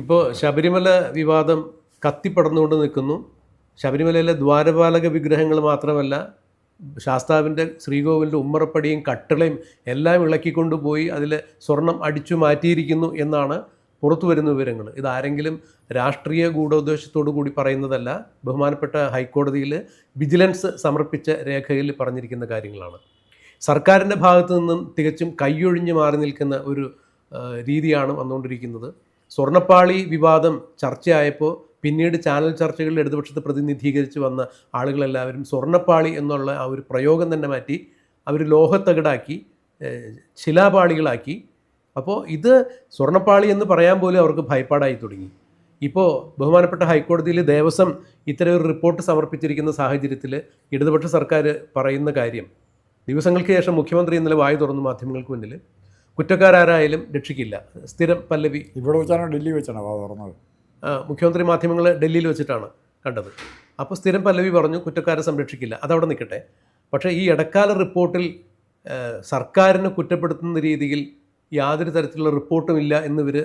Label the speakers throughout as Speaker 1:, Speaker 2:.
Speaker 1: ഇപ്പോൾ ശബരിമല വിവാദം കത്തിപ്പടർന്നുകൊണ്ട് നിൽക്കുന്നു. ശബരിമലയിലെ ദ്വാരപാലക വിഗ്രഹങ്ങൾ മാത്രമല്ല ശാസ്താവിന്റെ ശ്രീകോവിലിന്റെ ഉമ്മറപ്പടിയും കട്ടിളയും എല്ലാം ഇളക്കിക്കൊണ്ടുപോയി അതിൽ സ്വർണം അടിച്ചു മാറ്റിയിരിക്കുന്നു എന്നാണ് പുറത്തു വരുന്ന വിവരങ്ങൾ. ഇതാരെങ്കിലും രാഷ്ട്രീയ ഗൂഢോദ്ദേശത്തോടു കൂടി പറയുന്നതല്ല ബഹുമാനപ്പെട്ട ഹൈക്കോടതിയിൽ വിജിലൻസ് സമർപ്പിച്ച രേഖയിൽ പറഞ്ഞിരിക്കുന്ന കാര്യങ്ങളാണ്. സർക്കാരിന്റെ ഭാഗത്തു നിന്നും തികച്ചും കൈയൊഴിഞ്ഞ് മാറി നിൽക്കുന്ന ഒരു രീതിയാണ് വന്നുകൊണ്ടിരിക്കുന്നത്. സ്വർണപ്പാളി വിവാദം ചർച്ചയായപ്പോൾ പിന്നീട് ചാനൽ ചർച്ചകളിൽ ഇടതുപക്ഷത്തെ പ്രതിനിധീകരിച്ച് വന്ന ആളുകളെല്ലാവരും സ്വർണപ്പാളി എന്നുള്ള ആ ഒരു പ്രയോഗം തന്നെ മാറ്റി അവർ ലോഹത്തകിടാക്കി ശിലാപാളികളാക്കി. അപ്പോൾ ഇത് സ്വർണപ്പാളി എന്ന് പറയാൻ പോലും അവർക്ക് ഭയപ്പാടായി തുടങ്ങി. ഇപ്പോൾ ബഹുമാനപ്പെട്ട ഹൈക്കോടതിയിൽ ദേവസ്വം ഇത്തരം ഒരു റിപ്പോർട്ട് സമർപ്പിച്ചിരിക്കുന്ന സാഹചര്യത്തിൽ ഇടതുപക്ഷ സർക്കാർ പറയുന്ന കാര്യം ദിവസങ്ങൾക്ക് ശേഷം മുഖ്യമന്ത്രി ഇന്നലെ വായു തുറന്നു മാധ്യമങ്ങൾക്ക് മുന്നിൽ കുറ്റക്കാരാരായാലും രക്ഷിക്കില്ല. സ്ഥിരം പല്ലവി.
Speaker 2: ഇവിടെ വെച്ചാണ് ഡൽഹി വെച്ചാണ്? തുറന്നത്
Speaker 1: മുഖ്യമന്ത്രി മാധ്യമങ്ങൾ ഡൽഹിയിൽ വെച്ചിട്ടാണ് കണ്ടത്. അപ്പോൾ സ്ഥിരം പല്ലവി പറഞ്ഞു കുറ്റക്കാരെ സംരക്ഷിക്കില്ല. അതവിടെ നിൽക്കട്ടെ പക്ഷേ ഈ ഇടക്കാല റിപ്പോർട്ടിൽ സർക്കാരിനെ കുറ്റപ്പെടുത്തുന്ന രീതിയിൽ യാതൊരു തരത്തിലുള്ള റിപ്പോർട്ടും ഇല്ല എന്നിവർ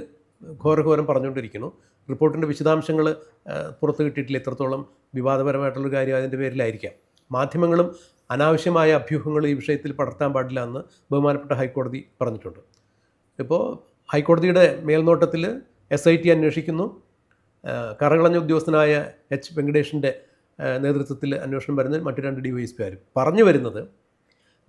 Speaker 1: ഘോരഘോരം പറഞ്ഞുകൊണ്ടിരിക്കുന്നു. റിപ്പോർട്ടിന്റെ വിശദാംശങ്ങൾ പുറത്ത് കിട്ടിയിട്ടില്ല. എത്രത്തോളം വിവാദപരമായിട്ടുള്ളൊരു കാര്യം അതിന്റെ പേരിലായിരിക്കാം. മാധ്യമങ്ങളും അനാവശ്യമായ അഭ്യൂഹങ്ങൾ ഈ വിഷയത്തിൽ പടർത്താൻ പാടില്ല എന്ന് ബഹുമാനപ്പെട്ട ഹൈക്കോടതി പറഞ്ഞിട്ടുണ്ട്. ഇപ്പോൾ ഹൈക്കോടതിയുടെ മേൽനോട്ടത്തിൽ എസ് ഐ ടി അന്വേഷിക്കുന്നു. കറകളഞ്ഞ ഉദ്യോഗസ്ഥനായ എച്ച് വെങ്കടേഷിന്റെ നേതൃത്വത്തിൽ അന്വേഷണം വരുന്ന മറ്റു രണ്ട് ഡി വൈ എസ് പിമാരും പറഞ്ഞു വരുന്നത്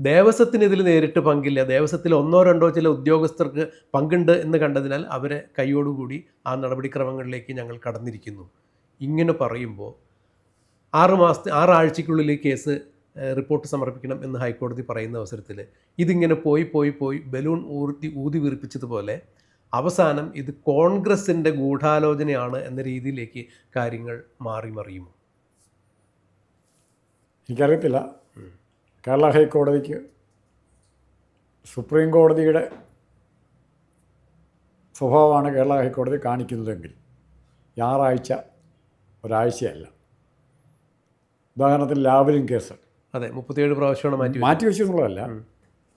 Speaker 1: ദേവസ്വത്തിന് ഇതിൽ നേരിട്ട് പങ്കില്ല. ദേവസ്വത്തിൽ ഒന്നോ രണ്ടോ ചില ഉദ്യോഗസ്ഥർക്ക് പങ്കുണ്ട് എന്ന് കണ്ടതിനാൽ അവരെ കൈയോടുകൂടി ആ നടപടിക്രമങ്ങളിലേക്ക് ഞങ്ങൾ കടന്നിരിക്കുന്നു. ഇങ്ങനെ പറയുമ്പോൾ ആറ് മാസത്തെ ആറാഴ്ചയ്ക്കുള്ളിൽ കേസ് റിപ്പോർട്ട് സമർപ്പിക്കണം എന്ന് ഹൈക്കോടതി പറയുന്ന അവസരത്തിൽ ഇതിങ്ങനെ പോയി പോയി പോയി ബലൂൺ ഊർത്തി ഊതി വീർപ്പിച്ചതുപോലെ അവസാനം ഇത് കോൺഗ്രസിന്റെ ഗൂഢാലോചനയാണ് എന്ന രീതിയിലേക്ക് കാര്യങ്ങൾ മാറി മറിയുമോ?
Speaker 2: എനിക്കറിയത്തില്ല. കേരള ഹൈക്കോടതിക്ക് സുപ്രീം കോടതിയുടെ സ്വഭാവമാണ് കേരള ഹൈക്കോടതി കാണിക്കുന്നതെങ്കിൽ ഞായറാഴ്ച ഒരാഴ്ചയല്ല. ഉദാഹരണത്തിന് ലാവലിൻ കേസ്.
Speaker 1: അതെ മുപ്പത്തിയേഴ് പ്രാവശ്യമാണ് മാറ്റി.
Speaker 2: മാറ്റി വെച്ചു എന്നുള്ളതല്ല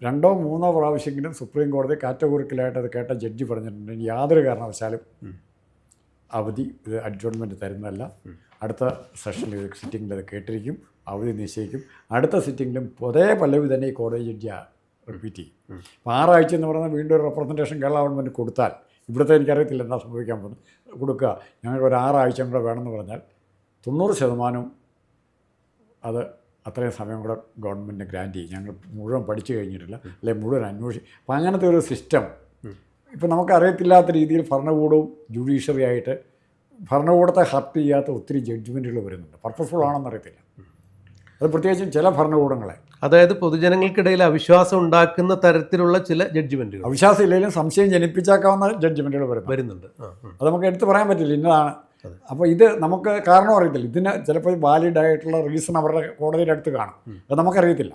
Speaker 2: രണ്ടോ മൂന്നോ പ്രാവശ്യമെങ്കിലും സുപ്രീം കോടതി കാറ്റഗോറിക്കലായിട്ട് അത് കേട്ട ജഡ്ജി പറഞ്ഞിട്ടുണ്ട്. യാതൊരു കാരണവശാലും അവധി ഇത് അഡ്ജോൺമെന്റ് തരുന്നതല്ല. അടുത്ത സെഷനിൽ ഇത് സിറ്റിങ്ങിൽ അത് കേട്ടിരിക്കും അവധി നിശ്ചയിക്കും. അടുത്ത സിറ്റിങ്ങിലും പൊതേ പല്ലവി തന്നെ ഈ കോടതി ജഡ്ജി റിപ്പീറ്റ് ചെയ്യും. അപ്പോൾ ആറാഴ്ച എന്ന് പറഞ്ഞാൽ വീണ്ടും ഒരു റെപ്രസെന്റേഷൻ കേരള ഗവൺമെന്റ് കൊടുത്താൽ ഇവിടുത്തെ എനിക്കറിയത്തില്ല എന്താ സംഭവിക്കാൻ പോകുന്നത്. കൊടുക്കുക. ഞങ്ങൾക്ക് ഒരു ആറാഴ്ച കൂടെ വേണമെന്ന് പറഞ്ഞാൽ തൊണ്ണൂറ് ശതമാനവും അത് അത്രയും സമയം കൂടെ ഗവൺമെന്റ് ഗ്രാന്റ് ചെയ്യും. ഞങ്ങൾ മുഴുവൻ പഠിച്ചു കഴിഞ്ഞിട്ടില്ല. അല്ലെങ്കിൽ മുഴുവൻ അന്വേഷിക്കും അപ്പം അങ്ങനത്തെ ഒരു സിസ്റ്റം. ഇപ്പം നമുക്കറിയത്തില്ലാത്ത രീതിയിൽ ഭരണകൂടവും ജുഡീഷ്യറി ആയിട്ട് ഭരണകൂടത്തെ ഹർട്ട് ചെയ്യാത്ത ഒത്തിരി ജഡ്ജ്മെന്റുകൾ വരുന്നുണ്ട്. പർപ്പസ്ഫുൾ ആണെന്ന് അറിയത്തില്ല. അത് പ്രത്യേകിച്ചും ചില ഭരണകൂടങ്ങളെ.
Speaker 1: അതായത് പൊതുജനങ്ങൾക്കിടയിൽ അവിശ്വാസം ഉണ്ടാക്കുന്ന തരത്തിലുള്ള ചില ജഡ്ജ്മെന്റുകൾ.
Speaker 2: അവിശ്വാസം ഇല്ലെങ്കിലും സംശയം ജനിപ്പിച്ചാക്കാവുന്ന ജഡ്ജ്മെന്റുകൾ വരുന്നു
Speaker 1: വരുന്നുണ്ട്.
Speaker 2: അത് നമുക്ക് എടുത്തു പറയാൻ പറ്റില്ല. ഇന്നതാണ് അപ്പോൾ ഇത് നമുക്ക് കാരണം അറിയത്തില്ല. ഇതിന് ചിലപ്പോൾ വാലിഡ് ആയിട്ടുള്ള റീസൺ അവരുടെ കോടതിയുടെ അടുത്ത് കാണും. അത് നമുക്കറിയത്തില്ല.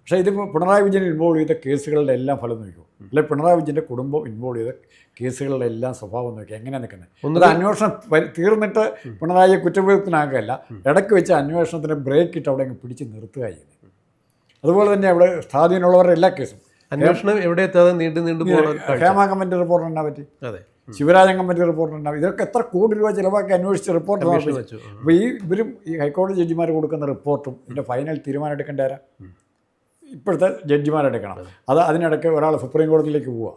Speaker 2: പക്ഷേ ഇതിപ്പോൾ പിണറായി വിജയൻ ഇൻവോൾവ് ചെയ്ത കേസുകളുടെ എല്ലാം ഫലം നോക്കൂ. അല്ലെങ്കിൽ പിണറായി വിജയന്റെ കുടുംബം ഇൻവോൾവ് ചെയ്ത കേസുകളുടെ എല്ലാം സ്വഭാവം നോക്കി. എങ്ങനെയാണ് നിൽക്കുന്നത് അത് അന്വേഷണം തീർന്നിട്ട് പിണറായിയെ കുറ്റപ്പെടുത്തനാക്കുകയല്ല ഇടയ്ക്ക് വെച്ച് അന്വേഷണത്തിന് ബ്രേക്ക് ഇട്ട് അവിടെ പിടിച്ച് നിർത്തുക ചെയ്യുന്നത് അതുപോലെ തന്നെ അവിടെ സ്വാധീനമുള്ളവരുടെ എല്ലാ കേസും.
Speaker 1: അന്വേഷണം എവിടെ എത്താതെ നീണ്ടു നീണ്ടു
Speaker 2: ഹേമ കമ്മിറ്റി റിപ്പോർട്ട് എന്നാ പറ്റി?
Speaker 1: അതെ.
Speaker 2: ശിവരാജൻ കമ്മിറ്റി റിപ്പോർട്ട് ഉണ്ടാവും. ഇതൊക്കെ എത്ര കോടി രൂപ ചിലവാക്കി അന്വേഷിച്ച് റിപ്പോർട്ട്. അപ്പോൾ ഈ ഇവരും ഈ ഹൈക്കോടതി ജഡ്ജിമാർ കൊടുക്കുന്ന റിപ്പോർട്ടും ഇതിന്റെ ഫൈനൽ തീരുമാനം എടുക്കേണ്ട ആരാ ഇപ്പോഴത്തെ ജഡ്ജിമാരെടുക്കണം അത്. അതിനിടയ്ക്ക് ഒരാൾ സുപ്രീം കോടതിയിലേക്ക് പോവുക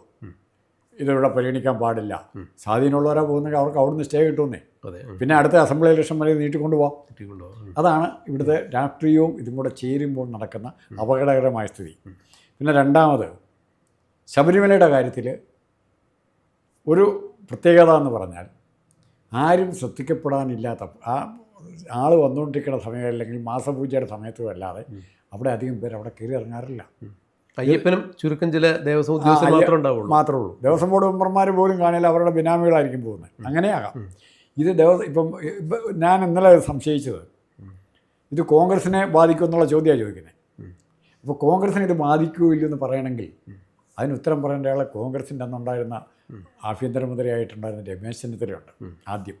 Speaker 2: ഇതിവിടെ പരിഗണിക്കാൻ പാടില്ല. സ്വാധീനമുള്ളവരാ പോകുന്നെങ്കിൽ അവർക്ക് അവിടുന്ന് സ്റ്റേ കിട്ടുമെന്നേ. പിന്നെ അടുത്ത അസംബ്ലി ഇലക്ഷൻ വരെ നീട്ടിക്കൊണ്ട് പോവാം. അതാണ് ഇവിടുത്തെ രാഷ്ട്രീയവും ഇതും കൂടെ ചേരുമ്പോൾ നടക്കുന്ന അപകടകരമായ സ്ഥിതി. പിന്നെ രണ്ടാമത് ശബരിമലയുടെ കാര്യത്തിൽ ഒരു പ്രത്യേകത എന്ന് പറഞ്ഞാൽ ആരും ശ്രദ്ധിക്കപ്പെടാനില്ലാത്ത ആ ആൾ വന്നുകൊണ്ടിരിക്കുന്ന സമയം അല്ലെങ്കിൽ മാസപൂജയുടെ സമയത്തും അല്ലാതെ അവിടെ അധികം പേര് അവിടെ കയറി ഇറങ്ങാറില്ല.
Speaker 1: അയ്യപ്പനും ചുരുക്കം ചില ദേവസ്വം ഉദ്യോഗസ്ഥർ മാത്രമേ ഉണ്ടാവുള്ളൂ.
Speaker 2: മാത്രമേ ഉള്ളൂ ദേവസ്വം ബോർഡ് മെമ്പർമാർ പോലും കാണില്ല അവരുടെ ബിനാമികളായിരിക്കും പോകുന്നത്. അങ്ങനെയാകാം. ഇത് ദേവസ്വം ഇപ്പം ഇപ്പം ഞാൻ ഇന്നലെ സംശയിച്ചത്. ഇത് കോൺഗ്രസിനെ ബാധിക്കും എന്നുള്ള ചോദ്യമാണ് ചോദിക്കുന്നത് അപ്പോൾ കോൺഗ്രസിനെ ഇത് ബാധിക്കുമോ ഇല്ലെന്ന് പറയണമെങ്കിൽ അതിന് ഉത്തരം പറയേണ്ട ആളെ കോൺഗ്രസിന്റെ അന്നുണ്ടായിരുന്ന ആഭ്യന്തരമന്ത്രിയായിട്ടുണ്ടായിരുന്ന രമേശ് ചെന്നിത്തലയുണ്ട് ആദ്യം.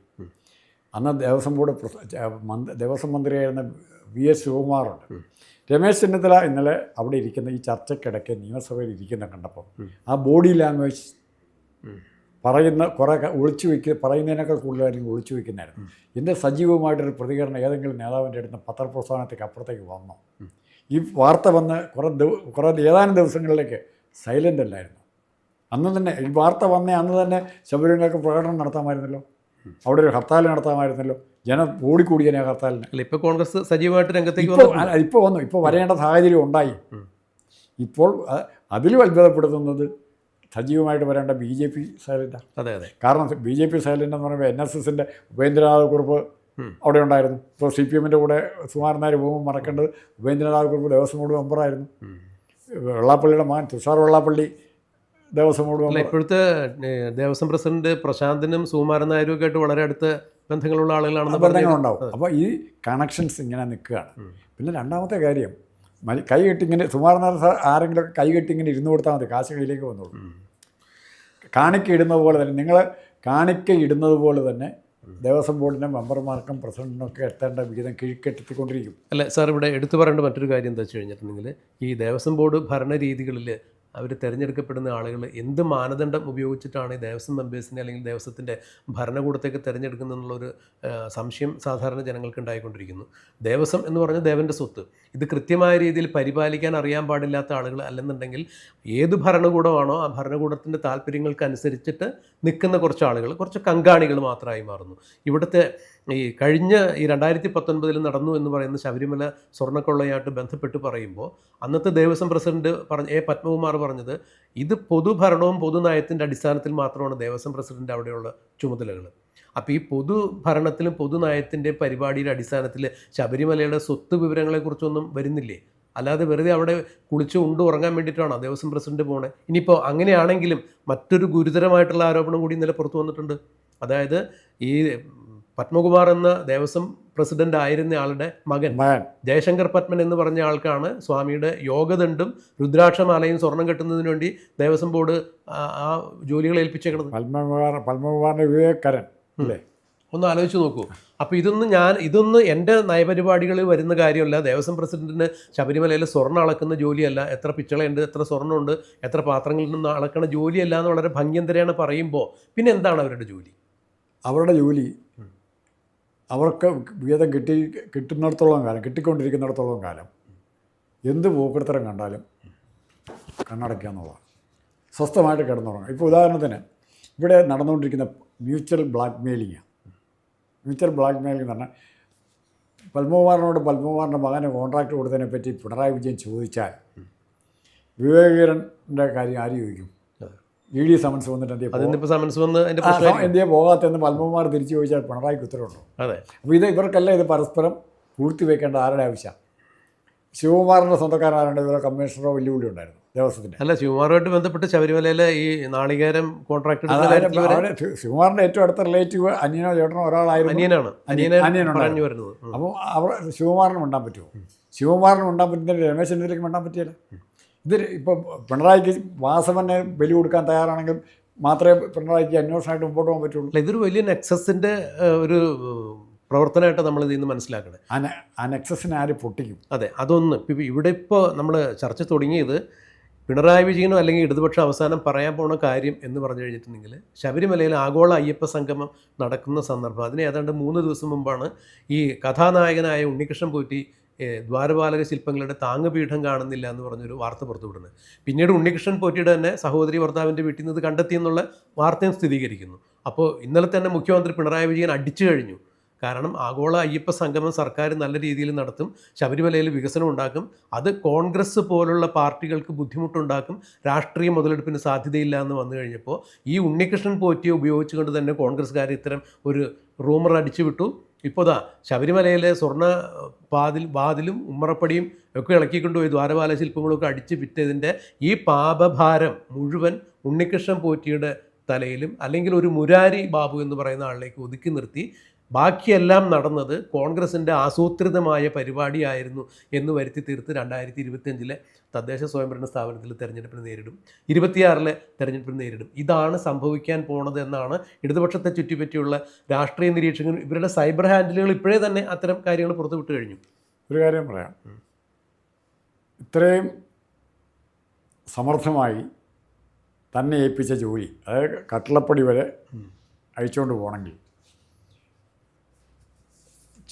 Speaker 2: അന്ന് ദേവസ്വം ബോർഡ് ദേവസ്വം മന്ത്രിയായിരുന്ന വി എസ് ശിവകുമാറുണ്ട്. രമേശ് ചെന്നിത്തല ഇന്നലെ അവിടെ ഇരിക്കുന്ന ഈ ചർച്ചയ്ക്കിടയ്ക്ക് നിയമസഭയിൽ ഇരിക്കുന്ന കണ്ടപ്പോൾ ആ ബോഡി ലാംഗ്വേജ് പറയുന്ന കുറേ ഒളിച്ചു വയ്ക്കുക പറയുന്നതിനേക്കാൾ കൂടുതലായിരിക്കും ഒളിച്ചു വയ്ക്കുന്നതായിരുന്നു എന്റെ സജീവമായിട്ടൊരു പ്രതികരണം ഏതെങ്കിലും നേതാവിന്റെ അടുത്ത് പത്രപ്രസ്ഥാനത്തേക്ക് അപ്പുറത്തേക്ക് വന്നോ? ഈ വാർത്ത വന്ന് കുറേ കുറേ ഏതാനും ദിവസങ്ങളിലേക്ക് സൈലന്റ് അല്ലായിരുന്നു? അന്ന് തന്നെ ഈ വാർത്ത വന്നേ അന്ന് തന്നെ ശബരിമലയ്ക്ക് പ്രകടനം നടത്താമായിരുന്നല്ലോ. അവിടെ ഒരു ഹർത്താൽ നടത്താമായിരുന്നല്ലോ. ജനം ഓടിക്കൂടിയനെ ഹർത്താലിന്.
Speaker 1: അല്ല ഇപ്പോൾ കോൺഗ്രസ് സജീവമായിട്ട് രംഗത്തേക്ക്
Speaker 2: ഇപ്പോൾ
Speaker 1: വന്നു.
Speaker 2: ഇപ്പോൾ വരേണ്ട സാഹചര്യം ഉണ്ടായി. ഇപ്പോൾ അതിലും അത്ഭുതപ്പെടുത്തുന്നത് സജീവമായിട്ട് വരേണ്ട ബി ജെ പി സൈലന്റാണ്
Speaker 1: അതെ അതെ.
Speaker 2: കാരണം ബി ജെ പി സൈലന്റ് എന്ന് പറയുമ്പോൾ എൻ എസ് എസിന്റെ ഉപേന്ദ്രനാഥ് കുറുപ്പ് അവിടെ ഉണ്ടായിരുന്നു. ഇപ്പോൾ സി പി എമ്മിന്റെ കൂടെ സുമാരൻ നായർ പോകുമ്പോൾ മറക്കേണ്ടത് ഉപേന്ദ്രനാഥ് കുറുപ്പ് ദേവസ്വം ബോർഡ് മെമ്പറായിരുന്നു. വെള്ളാപ്പള്ളിയുടെ മകൻ തുഷാർ വെള്ളാപ്പള്ളി ദേവസ്വം ബോർഡ്
Speaker 1: അല്ല ഇപ്പോഴത്തെ ദേവസ്വം പ്രസിഡന്റ് പ്രശാന്തനും സുകുമാരൻ നായരും ഒക്കെ ആയിട്ട് വളരെ അടുത്ത ബന്ധങ്ങളുള്ള ആളുകളാണെന്ന്
Speaker 2: ബന്ധങ്ങളുണ്ടാവും. അപ്പോൾ ഈ കണക്ഷൻസ് ഇങ്ങനെ നിൽക്കുകയാണ്. പിന്നെ രണ്ടാമത്തെ കാര്യം കൈ കെട്ടിങ്ങനെ സുമാരനാഥ് സാർ ആരെങ്കിലും കൈ കെട്ടിങ്ങനെ ഇരുന്ന് കൊടുത്താൽ മതി കാശ് കയ്യിലേക്ക് വന്നോളൂ. കാണിക്ക ഇടുന്നത് പോലെ തന്നെ നിങ്ങൾ കാണിക്ക ഇടുന്നത് പോലെ തന്നെ ദേവസ്വം ബോർഡിന്റെ മെമ്പർമാർക്കും പ്രസിഡന്റിനും ഒക്കെ എത്തേണ്ട വിഹിതം കിഴിക്കെട്ടിക്കൊണ്ടിരിക്കും.
Speaker 1: അല്ല സാർ ഇവിടെ എടുത്തു പറയേണ്ട മറ്റൊരു കാര്യം എന്താ വെച്ച് കഴിഞ്ഞിട്ടുണ്ടെങ്കിൽ ഈ ദേവസ്വം ബോർഡ് ഭരണ രീതികളിൽ അവർ തിരഞ്ഞെടുക്കപ്പെടുന്ന ആളുകൾ എന്ത് മാനദണ്ഡം ഉപയോഗിച്ചിട്ടാണ് ഈ ദേവസ്വം മെമ്പേഴ്സിനെ അല്ലെങ്കിൽ ദേവസ്വത്തിന്റെ ഭരണകൂടത്തേക്ക് തിരഞ്ഞെടുക്കുന്നതെന്നുള്ളൊരു സംശയം സാധാരണ ജനങ്ങൾക്ക് ഉണ്ടായിക്കൊണ്ടിരിക്കുന്നു. ദേവസ്വം എന്ന് പറഞ്ഞാൽ ദേവന്റെ സ്വത്ത് ഇത് കൃത്യമായ രീതിയിൽ പരിപാലിക്കാൻ അറിയാൻ പാടില്ലാത്ത ആളുകൾ അല്ലെന്നുണ്ടെങ്കിൽ ഏത് ഭരണകൂടമാണോ ആ ഭരണകൂടത്തിന്റെ താല്പര്യങ്ങൾക്ക് അനുസരിച്ചിട്ട് നിൽക്കുന്ന കുറച്ച് ആളുകൾ കുറച്ച് കങ്കാണികൾ മാത്രമായി മാറുന്നു. ഇവിടുത്തെ ഈ കഴിഞ്ഞ ഈ രണ്ടായിരത്തി പത്തൊൻപതിൽ നടന്നു എന്ന് പറയുന്ന ശബരിമല സ്വർണക്കൊള്ളയായിട്ട് ബന്ധപ്പെട്ട് പറയുമ്പോൾ അന്നത്തെ ദേവസ്വം പ്രസിഡന്റ് പറഞ്ഞ എ പത്മകുമാർ പറഞ്ഞത് ഇത് പൊതുഭരണവും പൊതുനയത്തിന്റെ അടിസ്ഥാനത്തിൽ മാത്രമാണ് ദേവസ്വം പ്രസിഡന്റ് അവിടെയുള്ള ചുമതലകൾ അപ്പോൾ ഈ പൊതുഭരണത്തിലും പൊതുനയത്തിന്റെ പരിപാടിയുടെ അടിസ്ഥാനത്തിൽ ശബരിമലയുടെ സ്വത്ത് വിവരങ്ങളെക്കുറിച്ചൊന്നും വരുന്നില്ലേ? അല്ലാതെ വെറുതെ അവിടെ കുളിച്ച് ഉണ്ട് ഉറങ്ങാൻ വേണ്ടിയിട്ടാണോ ദേവസ്വം പ്രസിഡന്റ് പോണേ? ഇനിയിപ്പോൾ അങ്ങനെയാണെങ്കിലും മറ്റൊരു ഗുരുതരമായിട്ടുള്ള ആരോപണം കൂടി ഇന്നലെ പുറത്തു വന്നിട്ടുണ്ട്. അതായത് ഈ പത്മകുമാർ എന്ന ദേവസ്വം പ്രസിഡന്റ് ആയിരുന്ന ആളുടെ മകൻ. ജയശങ്കർ പത്മൻ എന്ന് പറഞ്ഞ ആൾക്കാണ് സ്വാമിയുടെ യോഗദണ്ഡും രുദ്രാക്ഷമാലയും സ്വർണം കെട്ടുന്നതിന് വേണ്ടി ദേവസ്വം ബോർഡ് ആ- ജോലികൾ
Speaker 2: പത്മകുമാറിന്റെ വിവേകരൻ അല്ലേ
Speaker 1: ഒന്ന് ആലോചിച്ച് നോക്കൂ. അപ്പോൾ ഇതൊന്നും ഞാൻ ഇതൊന്നും എന്റെ നയപരിപാടികളിൽ വരുന്ന കാര്യമല്ല. ദേവസ്വം പ്രസിഡന്റിന് ശബരിമലയിൽ സ്വർണം അളക്കുന്ന ജോലിയല്ല. എത്ര പിച്ചളയുണ്ട് എത്ര സ്വർണമുണ്ട് എത്ര പാത്രങ്ങളിൽ നിന്ന് അളക്കണ ജോലിയല്ല എന്ന് വളരെ ഭംഗ്യന്തരയാണ് പറയുമ്പോൾ പിന്നെ എന്താണ് അവരുടെ ജോലി?
Speaker 2: അവരുടെ ജോലി അവർക്ക് വിഹിതം കിട്ടി കിട്ടുന്നിടത്തോളം കാലം കിട്ടിക്കൊണ്ടിരിക്കുന്നിടത്തോളം കാലം എന്ത് പോക്കൃത്തരം കണ്ടാലും കണ്ണടയ്ക്കുക എന്നുള്ളതാണ്. സ്വസ്ഥമായിട്ട് കിടന്നുറങ്ങും ഇപ്പോൾ ഉദാഹരണത്തിന് ഇവിടെ നടന്നുകൊണ്ടിരിക്കുന്ന മ്യൂച്വൽ ബ്ലാക്ക് മെയിലിങ്ങാണ് മ്യൂച്വൽ ബ്ലാക്ക് എന്ന് പറഞ്ഞാൽ പത്മകുമാറിനോട് പത്മകുമാറിന്റെ മകന് കോൺട്രാക്ട് കൊടുത്തതിനെ പറ്റി പിണറായി വിജയൻ ചോദിച്ചാൽ വിവേകീരന്റെ കാര്യം ആര് ചോദിക്കും? ഇ ഡി സമൻസ് വന്നിട്ട് എന്തിയെ
Speaker 1: അതിനിപ്പോൾ സമൻസ് വന്ന് അതിന്റെ
Speaker 2: എന്തിയാ പോകാത്തെന്ന് പത്മകുമാർ തിരിച്ചു ചോദിച്ചാൽ പിണറായിക്ക് ഉത്തരവുണ്ടോ
Speaker 1: അതെ.
Speaker 2: അപ്പോൾ ഇത് ഇവർക്കല്ല ഇത് പരസ്പരം പൂഴ്ത്തിവെക്കേണ്ട ആരുടെ ആവശ്യമാണ് ശിവകുമാറിന്റെ സ്വന്തക്കാരാണ്ട് ഇവരെ കമ്മീഷണറോ വെല്ലുവിളി ഉണ്ടായിരുന്നു ദേവസ്വത്തിന്റെ
Speaker 1: അല്ല ശിവകുമാറുമായിട്ട് ബന്ധപ്പെട്ട് ശബരിമലയിലെ ഈ നാളികേരം കോൺട്രാക്ട്
Speaker 2: ശിവകുമാറിന്റെ ഏറ്റവും അടുത്ത റിലേറ്റീവ് അനിയനോ ചേട്ടനോ ഒരാളായിരുന്നു.
Speaker 1: അനിയനാണ്.
Speaker 2: അനിയനാണ്.
Speaker 1: പറഞ്ഞു വരുന്നത്.
Speaker 2: അപ്പോൾ അവർ ശിവകുമാറിന് ഉണ്ടാൻ പറ്റുമോ? ശിവകുമാറിന് ഉണ്ടാൻ പറ്റുന്നതിന് രമേശ് ചെന്നിത്തലയ്ക്ക് ഉണ്ടാൻ പറ്റിയില്ല? ഇത് ഇപ്പോൾ പിണറായിക്ക് വാസവനെ ബലി കൊടുക്കാൻ തയ്യാറാണെങ്കിൽ മാത്രമേ പിണറായിക്ക് അന്വേഷണമായിട്ട് മുമ്പോട്ട് പോകാൻ പറ്റുള്ളൂ.
Speaker 1: ഇതൊരു വലിയ നെക്സസിന്റെ ഒരു പ്രവർത്തനമായിട്ട് നമ്മൾ ഇതിൽ നിന്ന് മനസ്സിലാക്കണം.
Speaker 2: ആ നെക്സസിനെ ആര് പൊട്ടിക്കും?
Speaker 1: അതെ അതൊന്ന് ഇപ്പം ഇവിടെ ഇപ്പോൾ നമ്മൾ ചർച്ച തുടങ്ങിയത് പിണറായി വിജയനോ അല്ലെങ്കിൽ ഇടതുപക്ഷം അവസാനം പറയാൻ പോണ കാര്യം എന്ന് പറഞ്ഞു കഴിഞ്ഞിട്ടുണ്ടെങ്കിൽ ശബരിമലയിൽ ആഗോള അയ്യപ്പ സംഗമം നടക്കുന്ന സന്ദർഭം. അതിന് ഏതാണ്ട് മൂന്ന് ദിവസം മുമ്പാണ് ഈ കഥാനായകനായ ഉണ്ണികൃഷ്ണൻ പോറ്റി ദ്വാരപാലക ശില്പങ്ങളുടെ താങ്ങുപീഠം കാണുന്നില്ല എന്ന് പറഞ്ഞൊരു വാർത്ത പുറത്തുവിടുന്നത് പിന്നീട് ഉണ്ണികൃഷ്ണൻ പോറ്റിയുടെ തന്നെ സഹോദരി ഭർത്താവിന്റെ വീട്ടിൽ നിന്ന് ഇത് കണ്ടെത്തി എന്നുള്ള വാർത്തയും സ്ഥിരീകരിക്കുന്നു. അപ്പോൾ ഇന്നലെ തന്നെ മുഖ്യമന്ത്രി പിണറായി വിജയൻ അടിച്ചു കഴിഞ്ഞു. കാരണം ആഗോള അയ്യപ്പ സംഗമം സർക്കാർ നല്ല രീതിയിൽ നടത്തും ശബരിമലയിൽ വികസനം ഉണ്ടാക്കും അത് കോൺഗ്രസ് പോലുള്ള പാർട്ടികൾക്ക് ബുദ്ധിമുട്ടുണ്ടാക്കും രാഷ്ട്രീയ മുതലെടുപ്പിന് സാധ്യതയില്ല എന്ന് വന്നു കഴിഞ്ഞപ്പോൾ ഈ ഉണ്ണികൃഷ്ണൻ പോറ്റിയെ ഉപയോഗിച്ചുകൊണ്ട് തന്നെ കോൺഗ്രസ്സുകാർ ഇത്തരം ഒരു റൂമർ അടിച്ചു വിട്ടു. ഇപ്പോൾ ഇതാ ശബരിമലയിലെ സ്വർണ പാതിൽ വാതിലും ഉമ്മറപ്പടിയും ഒക്കെ ഇളക്കിക്കൊണ്ടുപോയി ദ്വാരപാല ശില്പങ്ങളൊക്കെ അടിച്ച് വിറ്റതിന്റെ ഈ പാപഭാരം മുഴുവൻ ഉണ്ണികൃഷ്ണൻ പോറ്റിയുടെ തലയിലും അല്ലെങ്കിൽ ഒരു മുരാരി ബാബു എന്ന് പറയുന്ന ആളിലേക്ക് ഒതുക്കി നിർത്തി. ബാക്കിയെല്ലാം നടന്നത് കോൺഗ്രസിന്റെ ആസൂത്രിതമായ പരിപാടിയായിരുന്നു എന്ന് വരുത്തി തീർത്ത് രണ്ടായിരത്തി ഇരുപത്തിയഞ്ചിലെ തദ്ദേശ സ്വയംഭരണ സ്ഥാപനത്തിൽ തെരഞ്ഞെടുപ്പിന് നേരിടും. ഇരുപത്തിയാറിലെ തെരഞ്ഞെടുപ്പിന് നേരിടും. ഇതാണ് സംഭവിക്കാൻ പോണത് എന്നാണ് ഇടതുപക്ഷത്തെ ചുറ്റിപ്പറ്റിയുള്ള രാഷ്ട്രീയ നിരീക്ഷകൻ ഇവരുടെ സൈബർ ഹാൻഡിലുകൾ ഇപ്പോഴേ തന്നെ അത്തരം കാര്യങ്ങൾ പുറത്തുവിട്ട് കഴിഞ്ഞു.
Speaker 2: ഒരു കാര്യം പറയാം. ഇത്രയും സമർത്ഥമായി തന്നെ ഏൽപ്പിച്ച ജോലി അതായത് കട്ടിളപ്പടി വരെ അയച്ചുകൊണ്ട് പോകണമെങ്കിൽ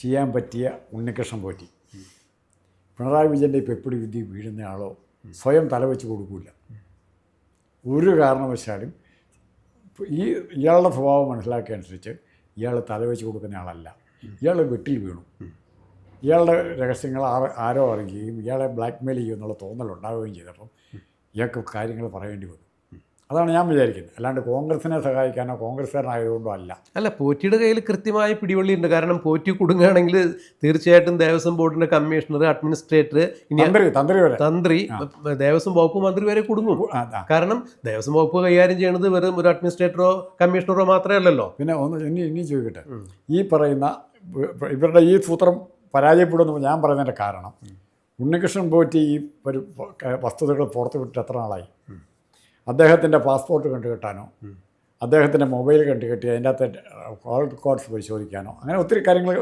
Speaker 2: ചെയ്യാൻ പറ്റിയ ഉണ്ണികൃഷ്ണൻ പോറ്റി. പിണറായി വിജയന്റെ ഇപ്പോൾ വിധി വീഴുന്നയാളോ സ്വയം തലവെച്ച് കൊടുക്കില്ല ഒരു കാരണവശാലും ഈ ഇയാളുടെ സ്വഭാവം മനസ്സിലാക്കിയ അനുസരിച്ച് ഇയാൾ തലവെച്ച് കൊടുക്കുന്ന ആളല്ല. ഇയാൾ വെട്ടിൽ വീണു. ഇയാളുടെ രഹസ്യങ്ങൾ ആരോ അറിയുകയും ഇയാളെ ബ്ലാക്ക്മെയിൽ ചെയ്യുമെന്നുള്ള തോന്നലുണ്ടാവുകയും ചെയ്തപ്പം ഇയാൾക്ക് കാര്യങ്ങൾ പറയേണ്ടി വന്നു. അതാണ് ഞാൻ വിചാരിക്കുന്നത്. അല്ലാണ്ട് കോൺഗ്രസിനെ സഹായിക്കാനോ കോൺഗ്രസ്സുകാരനായതുകൊണ്ടോ അല്ല.
Speaker 1: അല്ല പോറ്റിയുടെ കയ്യിൽ കൃത്യമായ പിടിവള്ളിയുണ്ട് കാരണം പോറ്റി കുടുങ്ങുകയാണെങ്കിൽ തീർച്ചയായിട്ടും ദേവസ്വം ബോർഡിന്റെ കമ്മീഷണർ അഡ്മിനിസ്ട്രേറ്റർ
Speaker 2: തന്ത്രി തന്ത്രി വരെ.
Speaker 1: തന്ത്രി ദേവസ്വം വകുപ്പ് മന്ത്രി വരെ കുടുങ്ങും. കാരണം ദേവസ്വം വകുപ്പ് കൈകാര്യം ചെയ്യുന്നത് വെറും ഒരു അഡ്മിനിസ്ട്രേറ്ററോ കമ്മീഷണറോ മാത്രമേ അല്ലല്ലോ
Speaker 2: പിന്നെ ഒന്ന് ഇനി ഇനി ചോദിക്കട്ടെ. ഈ പറയുന്ന ഇവ- ഇവരുടെ ഈ സൂത്രം പരാജയപ്പെടുമെന്ന് ഞാൻ പറയുന്നതിന്റെ കാരണം ഉണ്ണികൃഷ്ണൻ പോറ്റി ഈ ഒരു വസ്തുതകൾ പുറത്തുവിട്ടിട്ട് എത്ര നാളായി? അദ്ദേഹത്തിന്റെ പാസ്പോർട്ട് കണ്ടുകെട്ടാനോ അദ്ദേഹത്തിന്റെ മൊബൈൽ കണ്ടുകെട്ടി അതിന്റെ അകത്ത് കോൾ റെക്കോർഡ്സ് പരിശോധിക്കാനോ അങ്ങനെ ഒത്തിരി കാര്യങ്ങൾ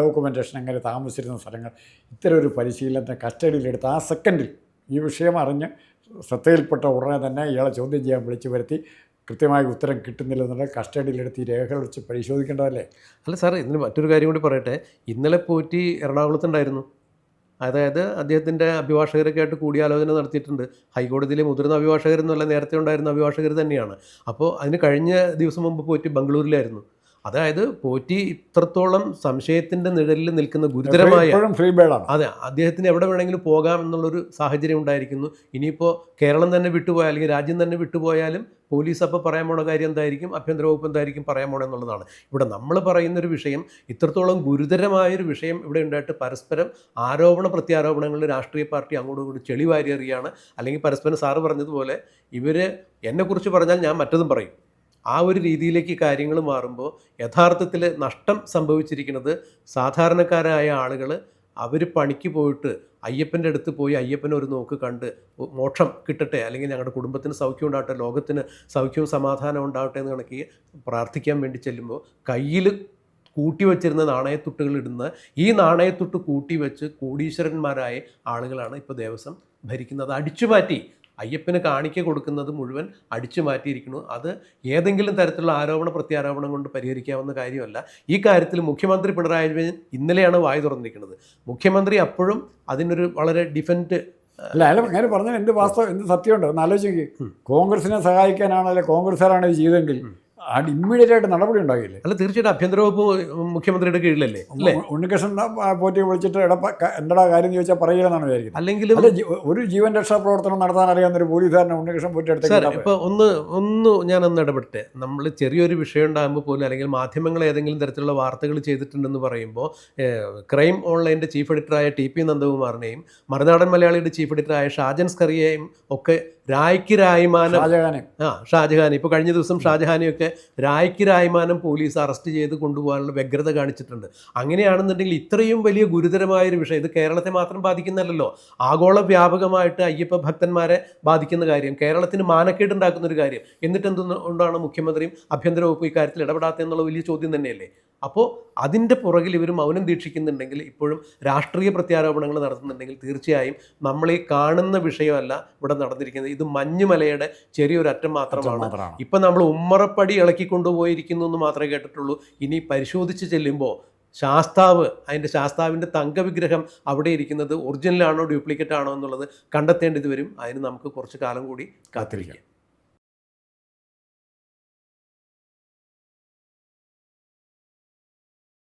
Speaker 2: ഡോക്യുമെന്റേഷൻ അങ്ങനെ താമസിച്ചിരുന്ന സ്ഥലങ്ങൾ ഇത്തരം ഒരു പരിശീലനത്തെ കസ്റ്റഡിയിലെടുത്ത് ആ സെക്കൻഡിൽ ഈ വിഷയം അറിഞ്ഞ് ശ്രദ്ധയിൽപ്പെട്ട ഉടനെ തന്നെ ഇയാളെ ചോദ്യം ചെയ്യാൻ വിളിച്ചു വരുത്തി കൃത്യമായ ഉത്തരം കിട്ടുന്നില്ലെന്നുള്ള കസ്റ്റഡിയിലെടുത്ത് ഈ രേഖകൾ വെച്ച് പരിശോധിക്കേണ്ടതല്ലേ?
Speaker 1: അല്ല സാറേ ഇതിന് മറ്റൊരു കാര്യം കൂടി പറയട്ടെ. ഇന്നലെ പോറ്റി എറണാകുളത്തുണ്ടായിരുന്നു. അതായത് അദ്ദേഹത്തിന്റെ അഭിഭാഷകരൊക്കെ ആയിട്ട് കൂടിയാലോചന നടത്തിയിട്ടുണ്ട്. ഹൈക്കോടതിയിലെ മുതിർന്ന അഭിഭാഷകരെന്നല്ല നേരത്തെ ഉണ്ടായിരുന്ന അഭിഭാഷകർ തന്നെയാണ്. അപ്പോൾ അതിന് കഴിഞ്ഞ ദിവസം മുമ്പ് പോയിട്ട് ബംഗളൂരിലായിരുന്നു. അതായത് പോറ്റി ഇത്രത്തോളം സംശയത്തിന്റെ നിഴലിൽ നിൽക്കുന്ന ഗുരുതരമായ അതെ അദ്ദേഹത്തിന് എവിടെ വേണമെങ്കിലും പോകാം എന്നുള്ളൊരു സാഹചര്യം ഉണ്ടായിരിക്കുന്നു. ഇനിയിപ്പോൾ കേരളം തന്നെ വിട്ടുപോയാൽ അല്ലെങ്കിൽ രാജ്യം തന്നെ വിട്ടുപോയാലും പോലീസ് അപ്പോൾ പറയാൻ പോണ കാര്യം എന്തായിരിക്കും? ആഭ്യന്തര വകുപ്പ് എന്തായിരിക്കും പറയാൻ പോണ എന്നുള്ളതാണ്. ഇവിടെ നമ്മൾ പറയുന്നൊരു വിഷയം ഇത്രത്തോളം ഗുരുതരമായൊരു വിഷയം ഇവിടെ ഉണ്ടായിട്ട് പരസ്പരം ആരോപണ പ്രത്യാരോപണങ്ങളിൽ രാഷ്ട്രീയ പാർട്ടി അങ്ങോട്ടും ഇങ്ങോട്ടും ചെളി വാരിയറിയാണ് അല്ലെങ്കിൽ പരസ്പരം സാറ് പറഞ്ഞതുപോലെ ഇവർ എന്നെക്കുറിച്ച് പറഞ്ഞാൽ ഞാൻ മറ്റതും പറയും. ആ ഒരു രീതിയിലേക്ക് കാര്യങ്ങൾ മാറുമ്പോൾ യഥാർത്ഥത്തിൽ നഷ്ടം സംഭവിച്ചിരിക്കുന്നത് സാധാരണക്കാരായ ആളുകൾ അവർ പണിക്ക് പോയിട്ട് അയ്യപ്പന്റെ അടുത്ത് പോയി അയ്യപ്പനെ ഒരു നോക്ക് കണ്ട് മോക്ഷം കിട്ടട്ടെ അല്ലെങ്കിൽ ഞങ്ങളുടെ കുടുംബത്തിന് സൗഖ്യം ഉണ്ടാകട്ടെ ലോകത്തിന് സൗഖ്യവും സമാധാനം ഉണ്ടാകട്ടെ എന്ന് കണക്കി പ്രാർത്ഥിക്കാൻ വേണ്ടി ചെല്ലുമ്പോൾ കയ്യിൽ കൂട്ടി വച്ചിരുന്ന നാണയത്തുട്ടുകൾ ഇടുന്ന ഈ നാണയത്തുട്ട് കൂട്ടി വെച്ച് കോടീശ്വരന്മാരായ ആളുകളാണ് ഇപ്പോൾ ദേവസ്വം ഭരിക്കുന്നത്. അടിച്ചു മാറ്റി അയ്യപ്പന് കാണിക്ക കൊടുക്കുന്നത് മുഴുവൻ അടിച്ചു മാറ്റിയിരിക്കുന്നു. അത് ഏതെങ്കിലും തരത്തിലുള്ള ആരോപണ പ്രത്യാരോപണം കൊണ്ട് പരിഹരിക്കാവുന്ന കാര്യമല്ല. ഈ കാര്യത്തിൽ മുഖ്യമന്ത്രി പിണറായി വിജയൻ ഇന്നലെയാണ് വായു തുറന്നിരിക്കുന്നത്. മുഖ്യമന്ത്രി അപ്പോഴും അതിനൊരു വളരെ ഡിഫന്റ്
Speaker 2: അല്ല അല്ല അങ്ങനെ പറഞ്ഞാൽ എന്ത് വാസ്തവം എന്ത് സത്യമുണ്ട്? ഒന്ന് ആലോചിക്കുക കോൺഗ്രസിനെ സഹായിക്കാനാണ് അല്ലെ കോൺഗ്രസ്സുകാരാണ് ഇത് ചെയ്തെങ്കിൽ അത് ഇമ്മീഡിയറ്റ് ആയിട്ട് നടപടി ഉണ്ടാകില്ലേ
Speaker 1: അല്ല തീർച്ചയായിട്ടും ആഭ്യന്തര വകുപ്പ് മുഖ്യമന്ത്രിയുടെ കീഴിലല്ലേ? അല്ലേ?
Speaker 2: ഉണ്ണികൃഷ്ണൻ പോറ്റി വിളിച്ചിട്ട് എടപ്പ എന്താ കാര്യം ചോദിച്ചാൽ പറയില്ലെന്നാണ് വിചാരിക്കുന്നത്.
Speaker 1: അല്ലെങ്കിൽ
Speaker 2: അല്ല ഒരു ജീവൻ രക്ഷാ പ്രവർത്തനം നടത്താൻ അറിയാവുന്ന ഒരു പോലീസുകാരനെ ഉണ്ണികൃഷ്ണൻ പോറ്റി
Speaker 1: സാർ
Speaker 2: എടുത്തേക്ക്
Speaker 1: ഇപ്പോൾ ഒന്ന് ഒന്ന് ഞാനൊന്ന് ഇടപെട്ടെ. നമ്മൾ ചെറിയൊരു വിഷയം ഉണ്ടാകുമ്പോൾ പോലും അല്ലെങ്കിൽ മാധ്യമങ്ങൾ ഏതെങ്കിലും തരത്തിലുള്ള വാർത്തകൾ ചെയ്തിട്ടുണ്ടെന്ന് പറയുമ്പോൾ ക്രൈം ഓൺലൈന്റെ ചീഫ് എഡിറ്ററായ ടി പി നന്ദകുമാറിനെയും മറുനാടൻ മലയാളിയുടെ ചീഫ് എഡിറ്ററായ ഷാജൻ സ്കറിയെയും ഒക്കെ രായ്ക്ക് രായ്മാനം
Speaker 2: ഷാജഹാനെ.
Speaker 1: ആ ഷാജഹാൻ ഇപ്പോൾ കഴിഞ്ഞ ദിവസം ഷാജഹാനെയൊക്കെ രായ്ക്ക് രായ്മാനം പോലീസ് അറസ്റ്റ് ചെയ്ത് കൊണ്ടുപോകാനുള്ള വ്യഗ്രത കാണിച്ചിട്ടുണ്ട്. അങ്ങനെയാണെന്നുണ്ടെങ്കിൽ ഇത്രയും വലിയ ഗുരുതരമായൊരു വിഷയം ഇത് കേരളത്തെ മാത്രം ബാധിക്കുന്നല്ലോ ആഗോള വ്യാപകമായിട്ട് അയ്യപ്പ ഭക്തന്മാരെ ബാധിക്കുന്ന കാര്യം കേരളത്തിന് മാനക്കേട് ഉണ്ടാക്കുന്ന ഒരു കാര്യം. എന്നിട്ട് എന്തുകൊണ്ടാണ് മുഖ്യമന്ത്രിയും ആഭ്യന്തര വകുപ്പ് ഇക്കാര്യത്തിൽ ഇടപെടാത്ത എന്നുള്ള വലിയ ചോദ്യം തന്നെയല്ലേ? അപ്പോൾ അതിന്റെ പുറകിൽ ഇവർ മൗനം ദീക്ഷിക്കുന്നുണ്ടെങ്കിൽ ഇപ്പോഴും രാഷ്ട്രീയ പ്രത്യാരോപണങ്ങൾ നടത്തുന്നുണ്ടെങ്കിൽ തീർച്ചയായും നമ്മൾ ഈ കാണുന്ന വിഷയമല്ല ഇവിടെ നടന്നിരിക്കുന്നത്. ഇത് മഞ്ഞുമലയുടെ ചെറിയൊരു അറ്റം മാത്രമാണ്. ഇപ്പം നമ്മൾ ഉമ്മറപ്പടി ഇളക്കി കൊണ്ടുപോയിരിക്കുന്നു എന്ന് മാത്രമേ കേട്ടിട്ടുള്ളൂ. ഇനി പരിശോധിച്ച് ചെല്ലുമ്പോൾ ശാസ്താവ് അതിന്റെ ശാസ്താവിന്റെ തങ്കവിഗ്രഹം അവിടെ ഇരിക്കുന്നത് ഒറിജിനലാണോ ഡ്യൂപ്ലിക്കേറ്റ് ആണോ എന്നുള്ളത് കണ്ടെത്തേണ്ടത് വരും. അതിന് നമുക്ക് കുറച്ച് കാലം കൂടി കാത്തിരിക്കാം.